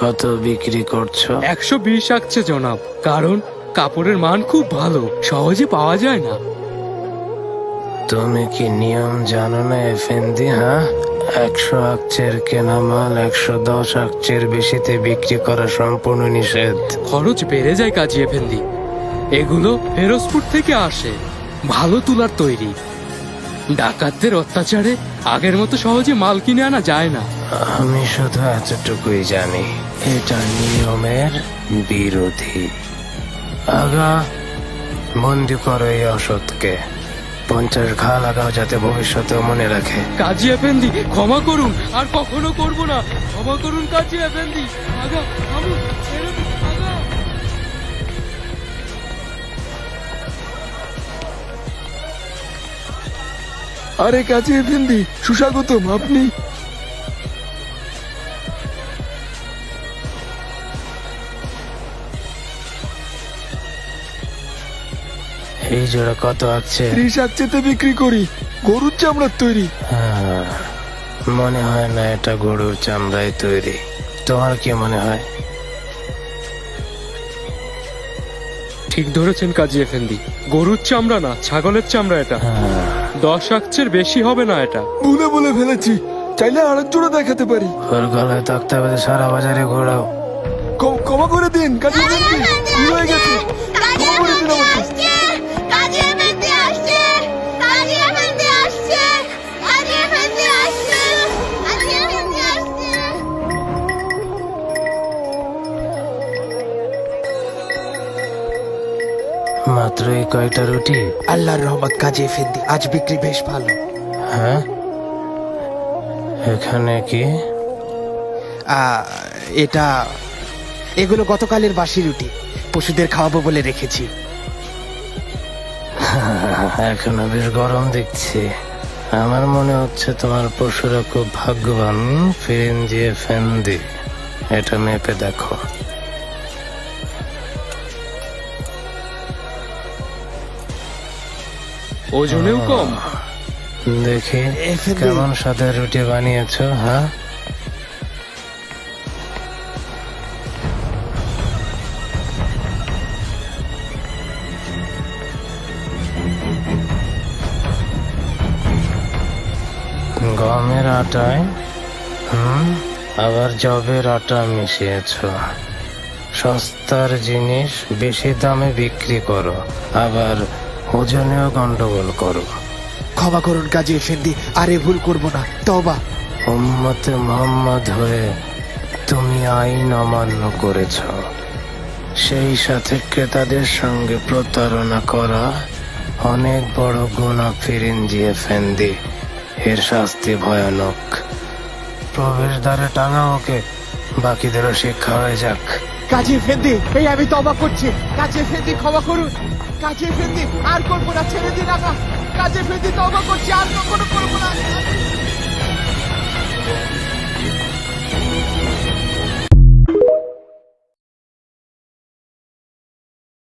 কত বিক্রি করছ? একশো বিশ আসছে জনাব। কারণ কাপড়ের মান খুব ভালো সহজে পাওয়া যায় না। তুমি কি নিয়ম জানো না এফেন্দি হ্যাঁ? একশো আকচের কেনা মাল একশো দশ আকচের বেশিতে বিক্রি করা সম্পূর্ণ নিষেধ। খরচ বেড়ে যায় কাজী এফেন্দি এগুলো ফেরোজপুর থেকে আসে। ভালো তুলার তৈরি। ডাকাতদের অত্যাচারে আগের মতো সহজে মাল কিনে আনা যায় না। আমি শুধু এতটুকুই জানি এটা নিয়মের বিরোধী। আগা বন্দি করো এই অসৎকে। পঞ্চাশ ঘা লাগাও যাতে ভবিষ্যতে মনে রাখে। কাজী এফেন্দি ক্ষমা করুন আর কখনো করব না। ক্ষমা করুন কাজী এফেন্দি। আগা থামুন, আরে কাজী এফেন্দি সুস্বাগতম আপনি? এই জোড়া কত আছে? ত্রিশ আকচেতে বিক্রি করি গরুর চামড়ার তৈরি। হ্যাঁ, মনে হয় না এটা গরুর চামড়ায় তৈরি। তোমার কি মনে হয়? ঠিক ধরেছেন কাজী এফেন্দি গরুর চামড়া না ছাগলের চামড়া এটা। হ্যাঁ, দশ আকচের বেশি হবে না এটা। ভুলে বলে ফেলেছি। চাইলে আরেক জোড়া দেখাতে পারি। ওর গলায় তক্তা বেঁধে সারা বাজারে ঘোরাও। কমা ক্ষমা করে দিন কাজী এফেন্দি হয়ে গেছে। মাত্র এই কয়টা রুটি? আল্লাহর রহমত কাজে এফেন্দি আজ বিক্রি বেশ ভালো। হ্যাঁ? এখানে কি? এটা এগুলো গতকালের বাসি রুটি পশুদের খাওয়াবো বলে রেখেছি। এখনও বেশ গরম দেখছি। আমার মনে হচ্ছে তোমার পশুরা খুব ভাগ্যবান ফিরেঞ্জি ফেন্দি এটা মেপে দেখো। ওজনেও কম। দেখি কেমন সাদা রুটি বানিয়েছো হ্যাঁ? গমের আটায় হুম আবার জবের আটা মিশিয়েছ। সস্তার জিনিস বেশি দামে বিক্রি করো আবার ওজনেও গন্ডগোল করো। ক্ষমা করুন কাজী এফেন্দি আর ভুল করব না তবা উম্মতে মোহাম্মদ হয়ে তুমি আইন অমান্য করেছ। সেই সাথে ক্রেতাদের সঙ্গে প্রতারণা করা অনেক বড় গুণা ফিরিঞ্জিয়ে ফেন্দি এর শাস্তি ভয়ানক। প্রবেশদ্বারে টাঙা ওকে। বাকিদেরও শিক্ষা হয়ে যাক। কাজী ফেদি, এই আমি তবা করছি। কাজী ফেদি ক্ষমা করুন। কাজী ফেদি আর করব না ছেড়ে দিন আকা কাজী তো তবা করছি, আর কখনো করব না।